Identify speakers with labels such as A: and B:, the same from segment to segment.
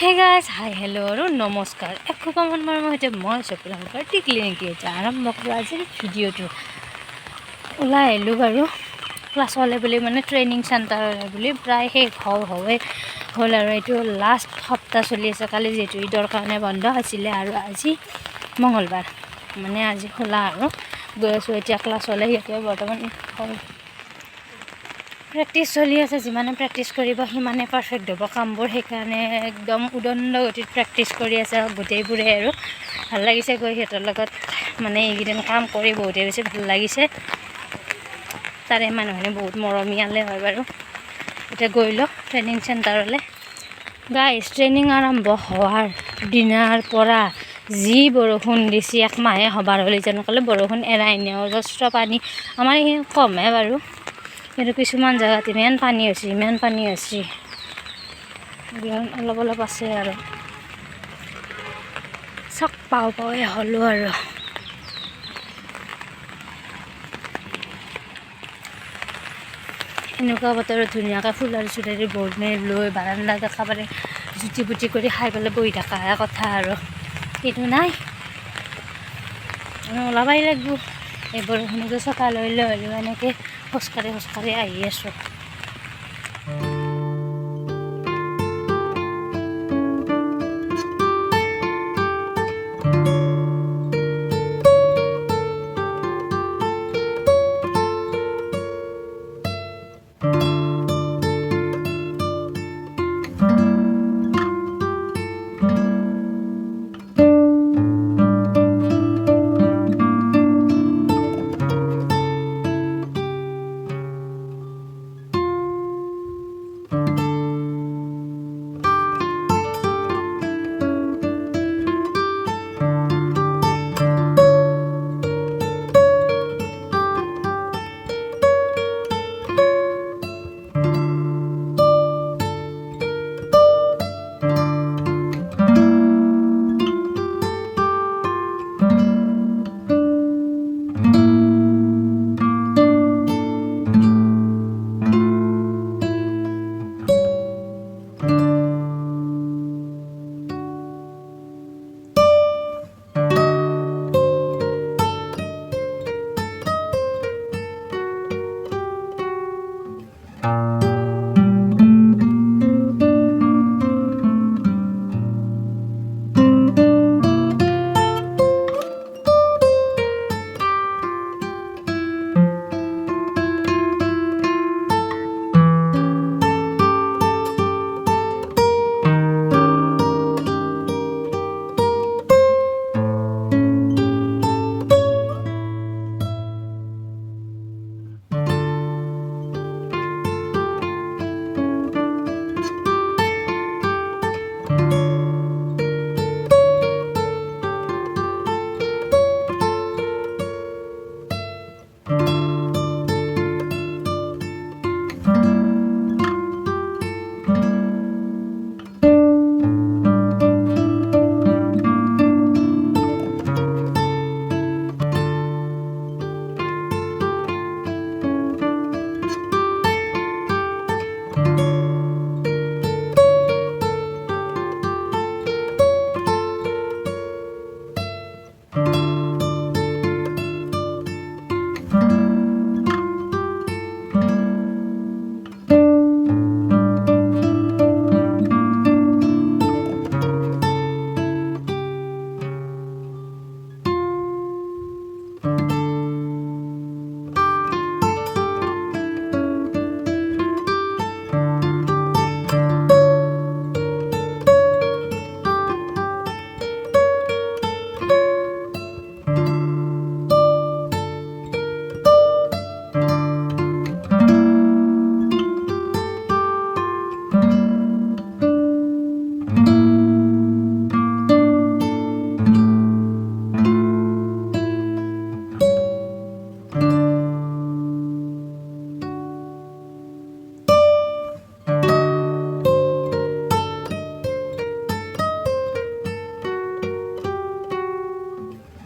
A: Hey guys hi hello' আৰু নমস্কাৰ এসোপা মানুহৰ সৈতে মই চকুলাংকৰ টিকলি নেকি এতিয়া আৰম্ভ কৰোঁ আজিৰ ভিডিঅ'টো ওলাই আহিলোঁ বাৰু ক্লাছ হ'লে বুলি মানে ট্ৰেইনিং চেণ্টাৰ বুলি প্ৰায় শেষ হওঁ হওঁৱে হ'ল আৰু এইটো লাষ্ট সপ্তাহ চলি আছে। কালি যিহেতু ঈদৰ কাৰণে বন্ধ আছিলে আৰু আজি মঙলবাৰ মানে আজি খোলা আৰু। গৈ আছোঁ এতিয়া ক্লাছ হ'লে সিহঁতে বৰ্তমান প্ৰেক্টিচ চলি আছে যিমানে প্ৰেক্টিচ কৰিব সিমানে পাৰফেক্ট হ'ব। কামবোৰ সেইকাৰণে একদম উদণ্ড গতিত প্ৰেক্টিচ কৰি আছে গোটেইবোৰে আৰু। ভাল লাগিছে গৈ সিহঁতৰ লগত। মানে এইকেইদিন কাম কৰি বহুতেই বেছি ভাল লাগিছে। তাৰে মানুহখিনি বহুত মৰমীয়ালে হয় বাৰু। এতিয়া গৈ লওঁ ট্ৰেইনিং চেণ্টাৰলৈ গাইজ ট্ৰেইনিং আৰম্ভ হোৱাৰ দিনাৰ পৰা যি বৰষুণ দিছে এক মাহে সবাৰ হ'লে যেন ক'লে বৰষুণ এৰাই নাই অজস্ৰ পানী। আমাৰ এইখিনি কমহে বাৰু। কিন্তু কিছুমান জেগাত ইমান পানী হৈছে ইমান পানী হৈছে। অলপ অলপ আছে আৰু। চক পাওঁ পাওঁৱে হ'লোঁ আৰু। এনেকুৱা বতৰত ধুনীয়াকৈ ফুলাৰি চুলাৰি বনে লৈ বাৰান্দাত একেবাৰে জুতি পুতি কৰি খাই পেলাই বহি থকাহে কথা আৰু। সেইটো নাই। ওলাবই লাগিব। এই বৰষুণতো চকা লৈ লৈ হ'লেও এনেকৈ Oscaré, Oscaré, y eso.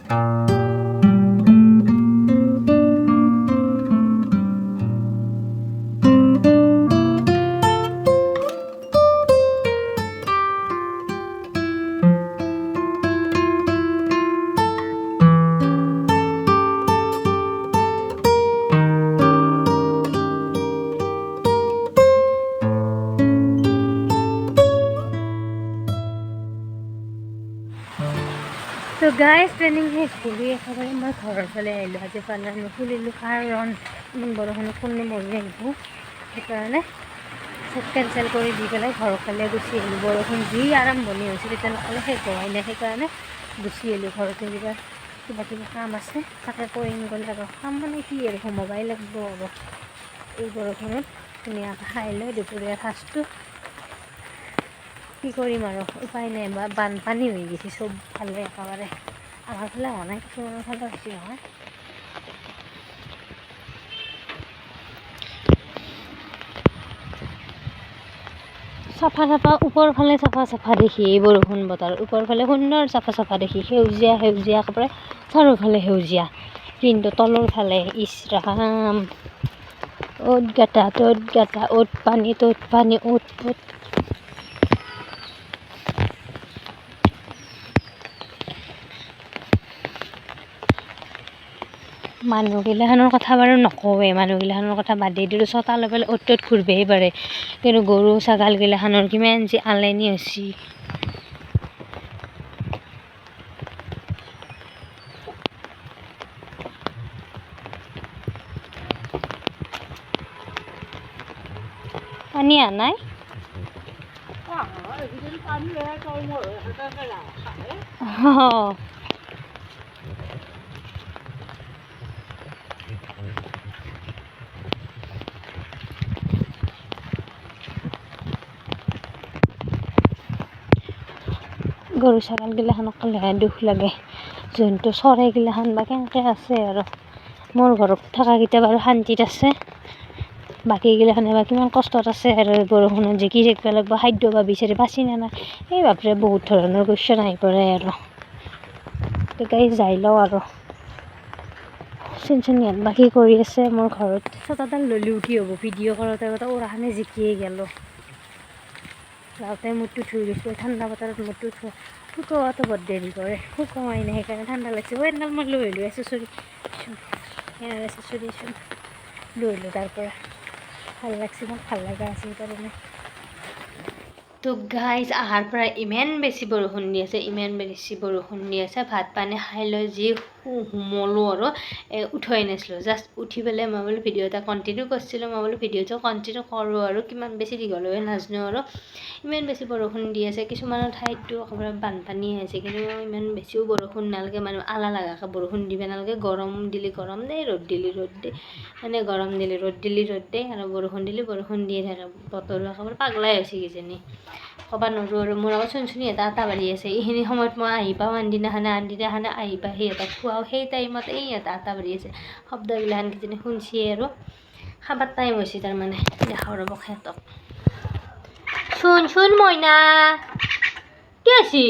A: Thank you. Guys training শেষ কৰি একেবাৰে মই ঘৰৰ ফালে আহিলোঁ আজি পাৰ্লাৰ নুখুলিলোঁ কাৰণ ইমান বৰষুণত কোনে মৰি আহিব সেইকাৰণে চব কেঞ্চেল কৰি দি পেলাই ঘৰৰ ফালে গুচি আহিলোঁ বৰষুণ যি আৰম্ভণি হৈছিল তেতিয়ালৈকে শেষ হোৱাই নাই সেইকাৰণে গুচি আহিলোঁ ঘৰতে কিবা কিবা কিবি কাম আছে তাকে কৰিম গ'লে আৰু কাম মানে কি আৰু সোমাবাই লাগিব আৰু এই বৰষুণত ধুনীয়াকৈ খাই লৈ দুপৰীয়াৰ সাজটো কি কৰিম আৰু উপায় নাই, বা বানপানী হৈ গৈছে চব ফালে একেবাৰে আমাৰ ফালে হোৱা নাই কিছুমানৰ ফালে চাফা চাফা ওপৰ ফালে চাফা চাফা দেখি, এই বৰষুণ বতৰ ওপৰ ফালে সুন্দৰ চাফা চাফা দেখি, সেউজীয়া সেউজীয়া, একেবাৰে চাৰিওফালে সেউজীয়া। কিন্তু তলৰ ফালে ইচ ৰাম। অ'ত গাটা ত'ত গাটা অ'ত পানী ত'ত পানী অ'ত ত'ত মানুহগিলাখনৰ কথা বাৰু নকওঁৱেই মানুহগিলাখনৰ কথা বাদেই দিলোঁ। চোতালৰ ফালে অ'ত ত'ত ঘূৰিবহে পাৰে। কিন্তু গৰু ছাগালগিলাখনৰ কিমান যে আলেনি হৈছে পানী আহা নাই অঁ। গৰু ছাগলগিলাখানক ক'লেহে দুখ লাগে। যোনটো চৰাইগিলাখান বা কেনেকৈ আছে আৰু। মোৰ ঘৰত থকাকেইটা বাৰু শান্তিত আছে। বাকীগিলাখানে বা কিমান কষ্টত আছে আৰু বৰষুণত জিকি থাকিব লাগিব, খাদ্য বা বিচাৰি পাচি নে নাই, এই বাপৰে বহুত ধৰণৰ কুৱেশ্যন আহি পৰে আৰু। গতিকে যাই লওঁ আৰু। চিনচনীয়াত বা কি কৰি আছে মোৰ ঘৰত। চটাডাল ল'লেও কি হ'ব, ভিডিঅ' কৰোঁতে ওৰাখানে জিকিয়ে গেলোঁ। যাওঁতে মূৰটো ধুই লৈছোঁ ঠাণ্ডা বতৰত মূৰটো শুকোৱাটো বৰ দেৰি কৰে শুকোৱাই নাই সেইকাৰণে ঠাণ্ডা লাগিছে। ঐ এডাল মই লৈ আহিলোঁ এচেচৰি ইয়াৰ এচেচৰিচোন লৈ আহিলোঁ তাৰ পৰা ভালো লাগছে মোক ভালো লগা আছে সেইকাৰণে তো গাইজ আহাৰ পৰা ইমান বেছি বৰষুণ দি আছে, ইমান বেছি বৰষুণ দি আছে, ভাত পানী খাই লৈ যি সোমলোঁ আৰু উঠোৱাই নাছিলোঁ। জাষ্ট উঠি পেলাই মই বোলো ভিডিঅ' এটা কণ্টিনিউ কৰিছিলোঁ মই বোলো ভিডিঅ'টো কণ্টিনিউ কৰোঁ আৰু কিমান বেছি দীঘল হয় নাজানো আৰু। ইমান বেছি বৰষুণ দি আছে কিছুমানৰ ঠাইততো একেবাৰে বানপানী হৈছে কিন্তু ইমান বেছিও বৰষুণ নালাগে মানে আলা লাগাকৈ বৰষুণ দিব নালাগে গৰম দিলে গৰম দেই ৰ'দ দিলে ৰ'দ দেই মানে গৰম দিলে ৰ'দ দিলে ৰ'দ দেই আৰু বৰষুণ দিলে বৰষুণ দিয়ে থাকে বতৰো একেবাৰে পাগলাই হৈছে কিজানি। ক'ব নোৱাৰোঁ আৰু মোৰ আগত চুনচুনি এটা এটা বাঢ়ি আছে এইখিনি সময়ত মই আহি পাওঁ আনদিনাখনে আনদিনাখনে আহি পাই সিহঁতক সেই টাইমত এই এটা এটা বাঢ়ি আছে শব্দগিলাখান কিজানি শুনছিয়ে আৰু খাবার টাইম হৈছে তাৰমানে দেখাওঁ ৰ'ব সিহঁতক শুন শুন মইনা কি আছি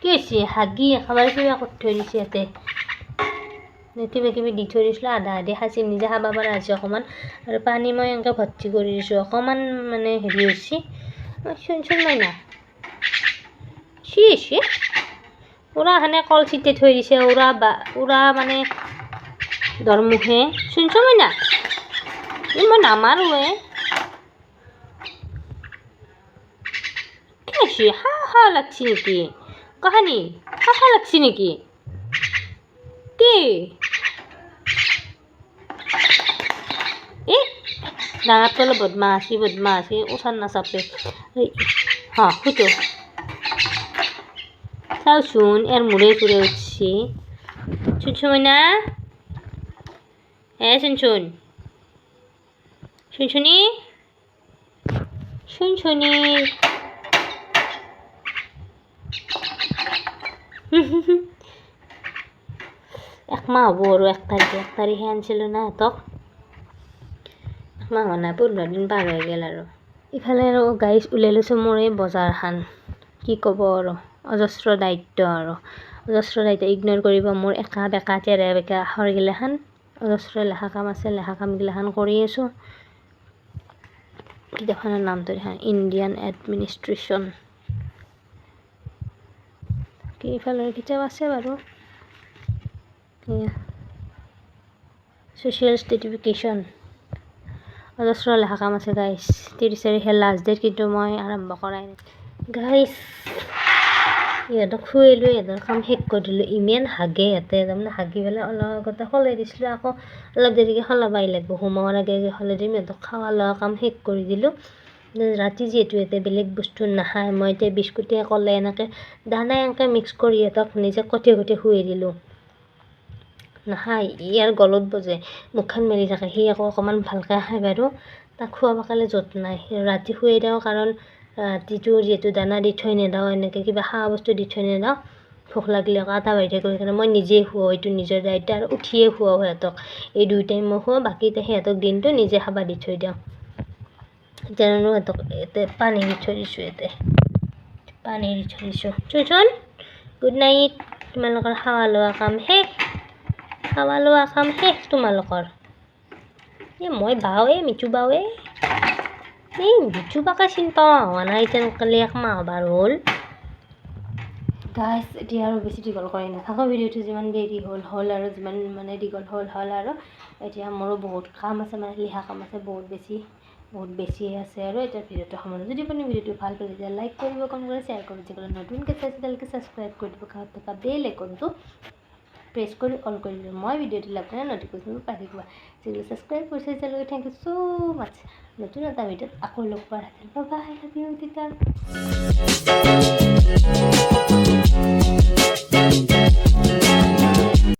A: কি আছি হাগি একেবাৰে কিবা কৰি থৈ দিছে ইয়াতে কিবা কিবি দি থৈ দিছিলোঁ আধা আধি সাঁচি নিজে খাব পৰা হৈছে অকণমান আৰু পানী মই এনেকৈ ভৰ্তি কৰি দিছোঁ অকণমান মানে হেৰি হৈছে শুন শুন মইনা চি হৈছে সেনে কল চিটি থৈ দিছে উৰা বা উৰা মানে দৰমুখে শুনছ মইনা না? মই কি হৈছে? হা হা লাগছি নেকি? কাহানি? হা হা লাগছি নেকি? কি? এ ডাঙৰটো অলপ বদমাছি বদমাছি ওচৰ নাচাপে। হা সেইটো চাওচোন ইয়াৰ মূৰে চূৰে উঠছি। শুনছো মইনা হে শুনচোন শুনছুনি শুনছুনি একমাহ হ'ব আৰু এক তাৰিখে এক তাৰিখে আনিছিলোঁ না সিহঁতক একমাহ হোৱা নাই পোন্ধৰ দিন পাৰ হৈ গ'ল আৰু ইফালে আৰু গাড়ী ওলাই লৈছোঁ মোৰ এই বজাৰখন কি ক'ব আৰু অজস্ৰ দায়িত্ব আৰু অজস্ৰ দায়িত্ব ইগন'ৰ কৰিব মোৰ একা বেকা তেৰে বেকা আখৰগিলাখান অজস্ৰ লেখা কাম আছে লেখা কামগিলাখান কৰি আছোঁ। কিতাপখনৰ নামটো দেখা ইণ্ডিয়ান এডমিনিষ্ট্ৰেশ্যন কি ইফালে কিতাপ আছে বাৰু। ছ'চিয়েল ষ্টেটিফিকেশ্যন অজস্ৰ লেখা কাম আছে গাইছ ত্ৰিছ তাৰিখে লাষ্ট ডেট কিন্তু মই আৰম্ভ কৰাই নাই। গাইছ ইহঁতক খুৱালোঁ ইহঁতৰ কাম শেষ কৰি দিলোঁ। ইমান হাগে সিহঁতে তাৰমানে হাগি পেলাই অলপ আগতে সলাই দিছিলোঁ আকৌ অলপ দেৰিকৈ সলাবই লাগিব। আগে আগে সলাই দিম সিহঁতক খোৱা লোৱা কাম শেষ কৰি দিলোঁ। ৰাতি যিহেতু ইয়াতে বেলেগ বস্তু নাখায় মই এতিয়া বিস্কুটে কলে এনেকৈ দানা এনেকৈ মিক্স কৰি সিহঁতক নিজে কঠিয়াই কঠিয়াই খুৱাই দিলোঁ। নাখায় ইয়াৰ গলত বজে মুখখন মেলি থাকে সি আকৌ অকণমান ভালকৈ খায় বাৰু। তাক খুৱাব কাৰণে য'ত নাই ৰাতি শুৱাই দিওঁ কাৰণ ৰাতিটো যিহেতু দানা দি থৈ নেদাওঁ এনেকৈ কিবা খোৱা বস্তু দি থৈ নেদাওঁ ভোক লাগিলে আকৌ আটা বাঢ়ি কৰি কাৰণে মই নিজেই খুৱাওঁ এইটো নিজৰ দায়িত্ব আৰু উঠিয়ে খুৱাওঁ সিহঁতক এই দুই টাইম মই খুৱাওঁ বাকী সিহঁতক দিনটো নিজে খাব দি থৈ দিওঁ এতিয়া সিহঁতক ইয়াতে পানী দি থৈ দিছোঁ ইয়াতে পানী দি থৈ দিছোঁ চোন গুড নাইট তোমালোকৰ খোৱা লোৱা কাম শেষ খোৱা লোৱা কাম শেষ তোমালোকৰ এই মই বাওৱে মিঠু বাওৱে এই চিনি পাওঁ হোৱা নাই তেনেকালি এক মাহ বাৰ হ'ল গাইছ এতিয়া আৰু বেছি দীঘল কৰি নাথাকোঁ ভিডিঅ'টো যিমান দেৰি হ'ল হ'ল আৰু যিমান মানে দীঘল হ'ল হ'ল আৰু এতিয়া মোৰো বহুত কাম আছে মানে লিখা কাম আছে বহুত বেছি বহুত বেছিয়ে আছে আৰু এতিয়া ভিডিঅ'টো সমানে যদি আপুনি ভিডিঅ'টো ভালো পালে তেতিয়া লাইক কৰিব কম কৰি শ্বেয়াৰ কৰিব যিসকলে নতুনকৈ চাইছে তেওঁলোকে ছাবস্ক্ৰাইব কৰি দিব কাষত প্ৰেছ কৰি অন দিলোঁ মই ভিডিঅ'টোলৈ আপোনাৰ নটিফিকেশ্যনটো পাই থাকিব চেনেল ছাবস্ক্ৰাইব কৰিছে যেতিয়ালৈকে থেংক ইউ ছ' মাছ নতুন এটা ভিডিঅ'ত আকৌ লগ পোৱা থাকিল